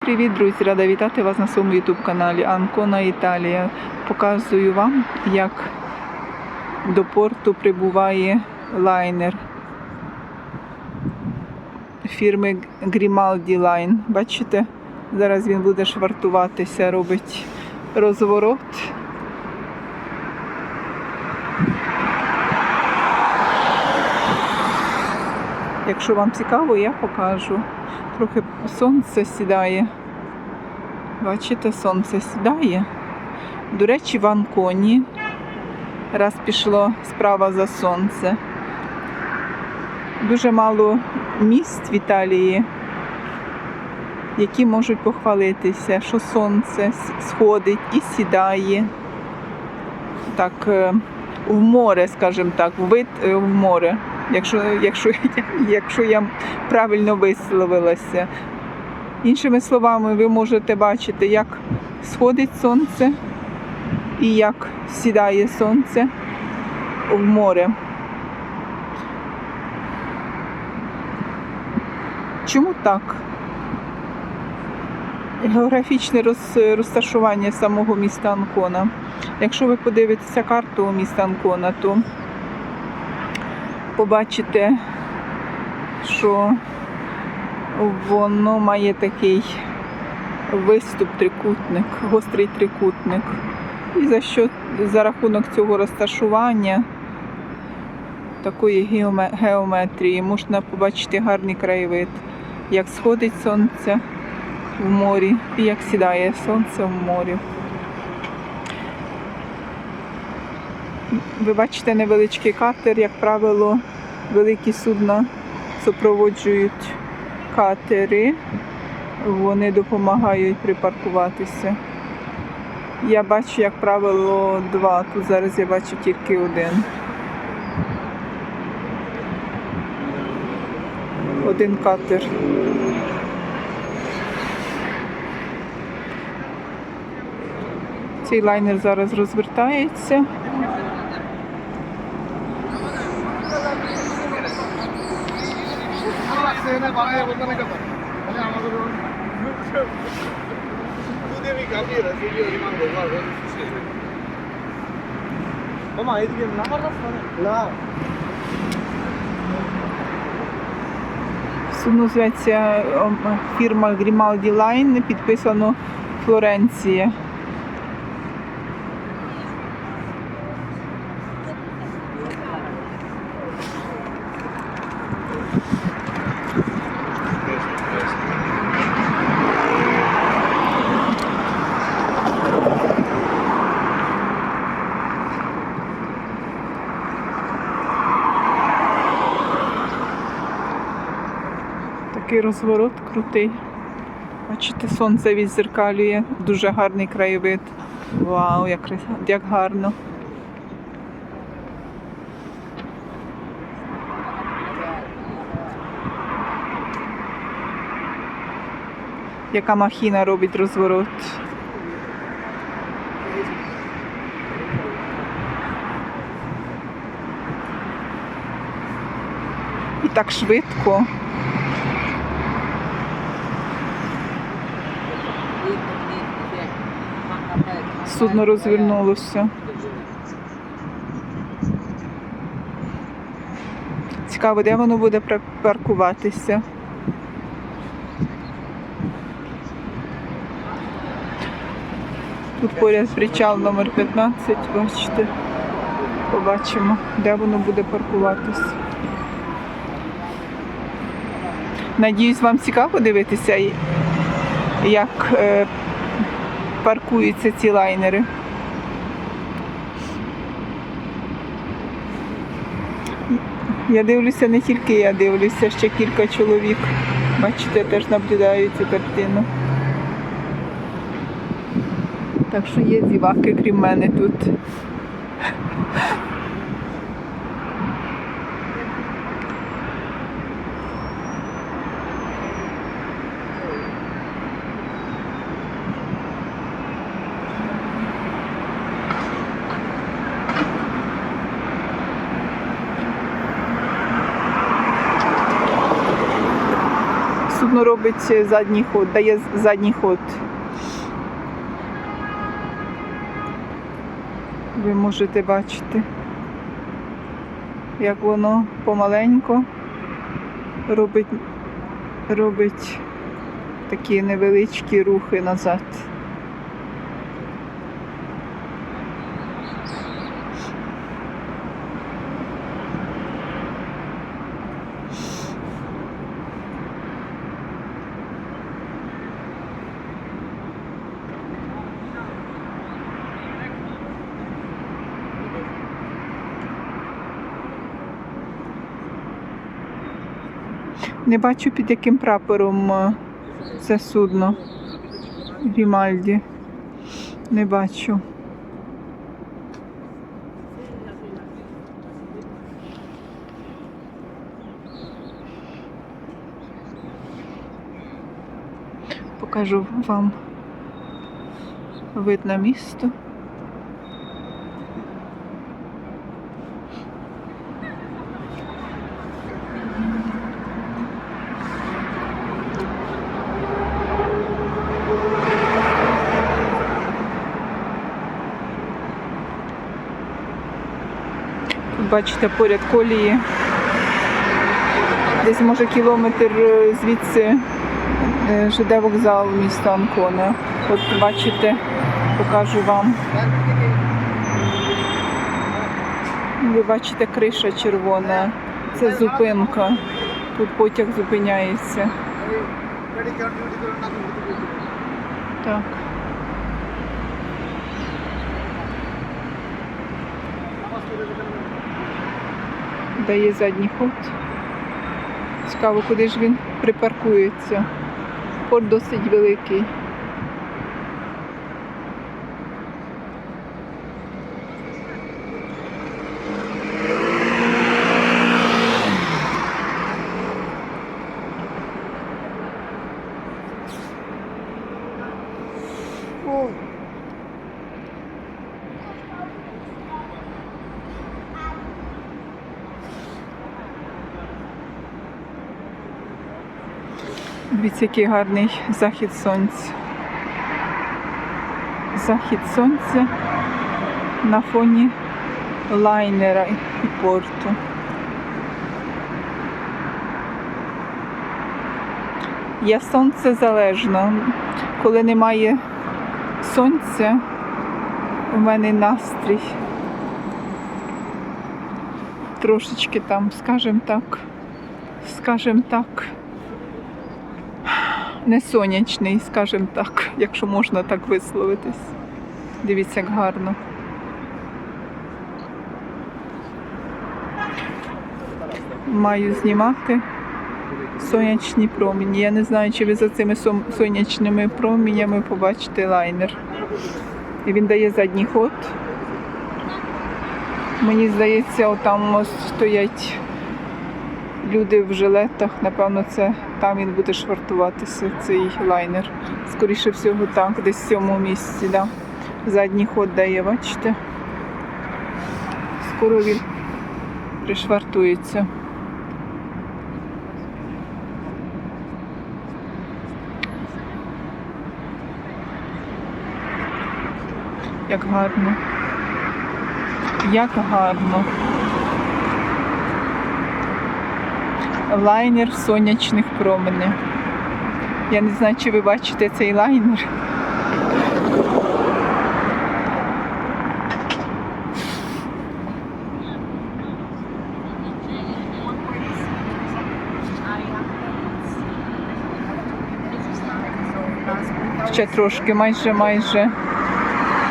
Привіт, друзі! Рада вітати вас на своєму youtube каналі Анкона Італія. Показую вам, як до порту прибуває лайнер фірми Grimaldi Line. Бачите? Зараз він буде швартуватися, робить розворот. Якщо вам цікаво, я покажу. Трохи сонце сідає. Бачите, сонце сідає. До речі, в Анконі. Раз пішло справа за сонце. Дуже мало місць в Італії, які можуть похвалитися, що сонце сходить і сідає. Так, е, в море, скажімо так, вид е, в море. Якщо, якщо, якщо я правильно висловилася. Іншими словами, ви можете бачити, як сходить сонце і як сідає сонце в море. Чому так? Географічне розташування самого міста Анкона. Якщо ви подивитеся карту міста Анкона, то побачите, що воно має такий виступ трикутник, гострий трикутник. І за що за рахунок цього розташування такої геометрії можна побачити гарний краєвид, як сходить сонце в морі і як сідає сонце в морі. Ви бачите невеличкий катер, як правило, великі судна супроводжують катери. Вони допомагають припаркуватися. Я бачу, як правило, два. Тут зараз я бачу тільки один. Один катер. Цей лайнер зараз розвертається. সেখানে বানায় বলতে না কথা তাহলে আমাদের দুধে আমি কামিয়ে রাখছি রিমান ব্যবহার মামা এদিকে নামার রাস্তা না Судно зветься ом, фірма Grimaldi Line, підписано Флоренція. Такий розворот крутий. Бачите, сонце відзеркалює, дуже гарний краєвид. Вау, як, як гарно. Яка махіна робить розворот. І так швидко. Судно розвернулося. Цікаво, де воно буде паркуватися. Тут поряд причал номер 15, бачите. Побачимо, де воно буде паркуватися. Надіюсь, вам цікаво дивитися, як е, паркуються ці лайнери. Я дивлюся не тільки я дивлюся, ще кілька чоловік. Бачите, теж наблюдають цю картину. Так що є зіваки, крім мене тут. Судно робить задній ход, дає задній ход. Ви можете бачити, як воно помаленько робить, робить такі невеличкі рухи назад. Не бачу під яким прапором е, це судно. Рімальді. Не бачу. Покажу вам вид на місто. Бачите поряд колії. Десь може кілометр е, звідси е, ЖД вокзал міста Анкона. От бачите, покажу вам. Ви бачите, криша червона. Це зупинка. Тут потяг зупиняється. Так. Дає задній ход. Цікаво, куди ж він припаркується. Порт досить великий. Дивіться, який гарний захід сонця. Захід сонця на фоні лайнера і порту. Я сонце залежно. Коли немає сонця, у мене настрій трошечки там, скажем так, скажем так, не сонячний, скажем так, якщо можна так висловитись. Дивіться, як гарно. Маю знімати сонячні промені. Я не знаю, чи ви за цими сонячними промінями побачите лайнер. І він дає задній ход. Мені здається, отам стоять люди в жилетах. Напевно, це там він буде швартуватися, цей лайнер. Скоріше всього, так, десь в цьому місці. Да. Задній ход дає, бачите? Скоро він пришвартується. Як гарно. Як гарно. Лайнер сонячних променів. Я не знаю, чи ви бачите цей лайнер. Ще трошки, майже майже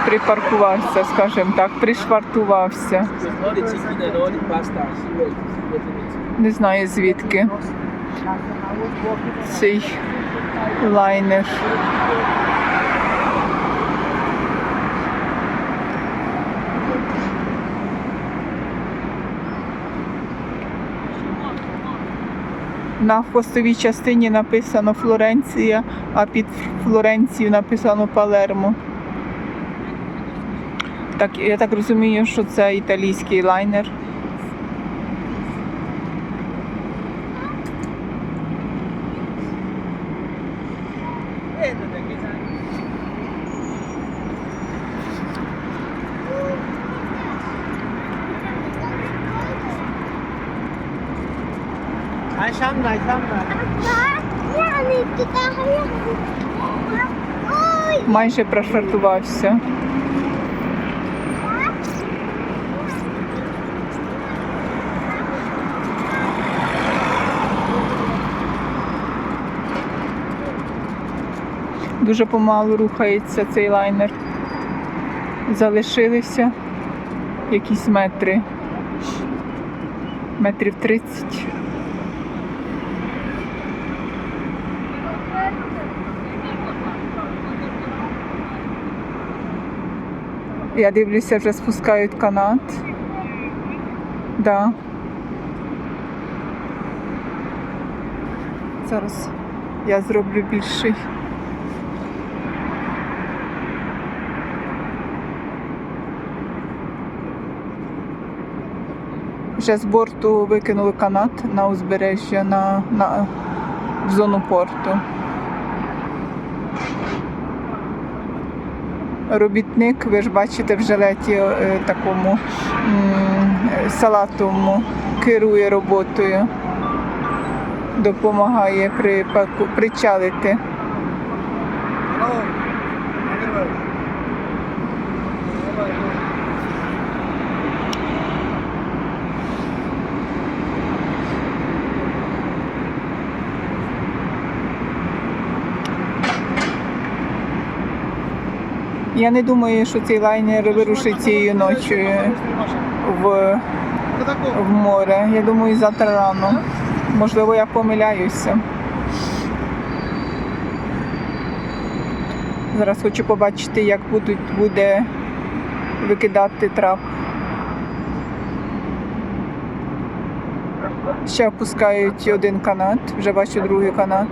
припаркувався, скажімо так, пришвартувався. Не знаю звідки. Цей лайнер. На хвостовій частині написано Флоренція, а під Флоренцію написано Палермо. Так, я так розумію, що це італійський лайнер. Şam'da. Yani кидаю. Ой, Майже прошвартувався. Дуже помалу рухається цей лайнер. Залишилися якісь метри. Метрів 30. Я дивлюся, вже спускають канат. Да. Зараз я зроблю більший. Вже з борту викинули канат на узбережжя на, на, в зону порту. Робітник, ви ж бачите, в жилеті е, такому салатовому керує роботою, допомагає припаку- причалити. Я не думаю, що цей лайнер вирушить цією ночі в, в море. Я думаю, завтра рано. Можливо, я помиляюся. Зараз хочу побачити, як будуть, буде викидати трап. Ще опускають один канат, вже бачу другий канат.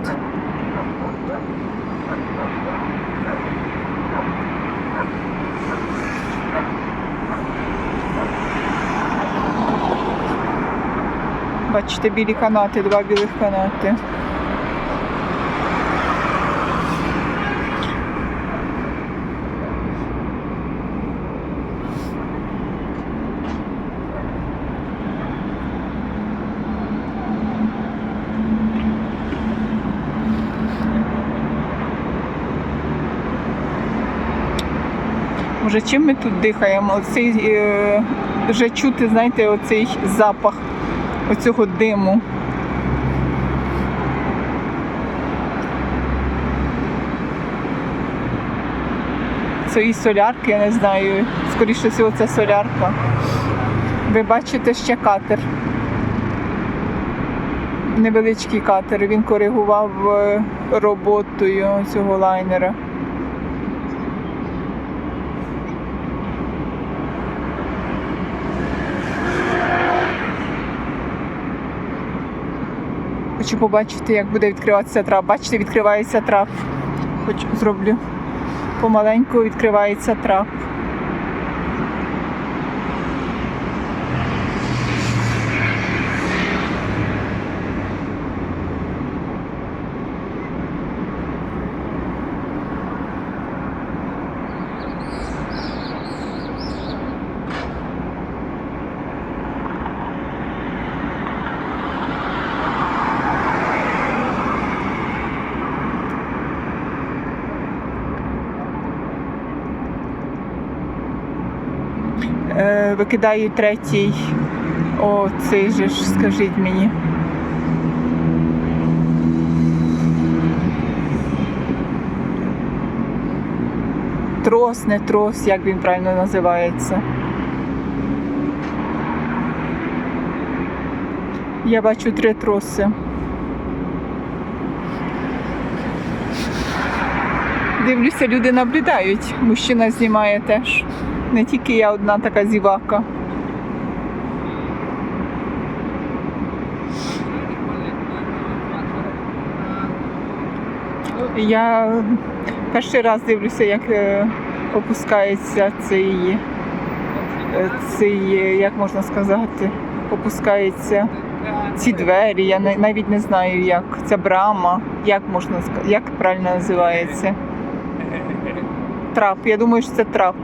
Бачите, білі канати, два білих канати. Може, чим ми тут дихаємо? Оцей е, вже чути, знаєте, оцей запах оцього диму. Цієї солярки, я не знаю. Скоріше всього, це солярка. Ви бачите ще катер. Невеличкий катер. Він коригував е, роботою цього лайнера. Хочу побачити, як буде відкриватися трап. Бачите, відкривається трап. Хочу зроблю. Помаленьку відкривається трап. Е, викидаю третій. О, цей же ж, скажіть мені. Трос, не трос, як він правильно називається. Я бачу три троси. Дивлюся, люди наблюдають. Мужчина знімає теж. Не тільки я одна така зівака. Я перший раз дивлюся, як е, опускається цей, е, цей, е, як можна сказати, опускається ці двері, я навіть не знаю, як ця брама, як можна як правильно називається. Трап. Я думаю, що це трап.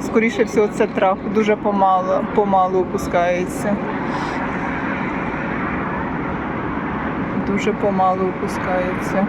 Скоріше всього, це трап. Дуже помало, помалу опускається. Дуже помалу опускається.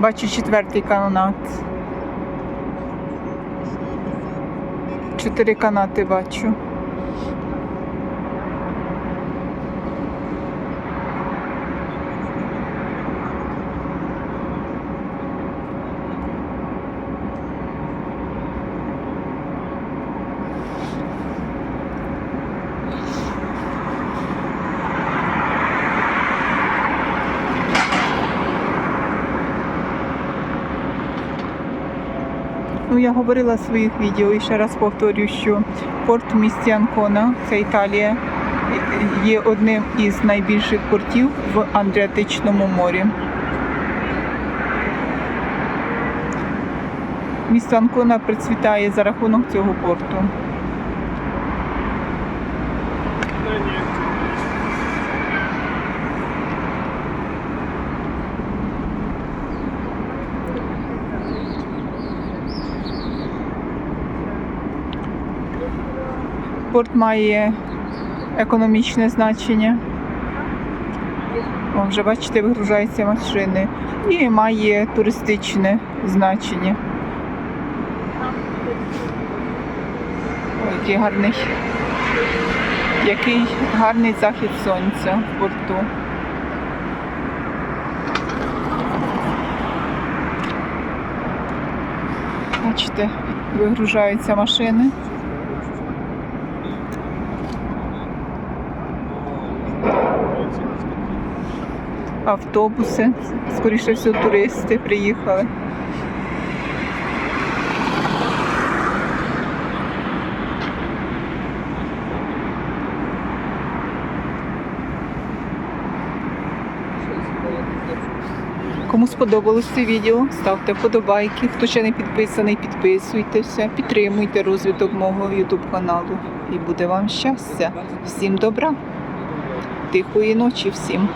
Бачу четвертий канат. Чотири канати бачу. Я говорила в своїх відео і ще раз повторюю, що порт в місті Анкона, це Італія, є одним із найбільших портів в Андріатичному морі. Місто Анкона процвітає за рахунок цього порту. Порт має економічне значення. О, вже бачите, вигружаються машини. І має туристичне значення. Ой, який гарний. Який гарний захід сонця в порту. Бачите, вигружаються машини. Автобуси. Скоріше всього, туристи приїхали. Кому сподобалось це відео, ставте вподобайки. Хто ще не підписаний, підписуйтеся, підтримуйте розвиток мого YouTube каналу. І буде вам щастя. Всім добра, тихої ночі всім.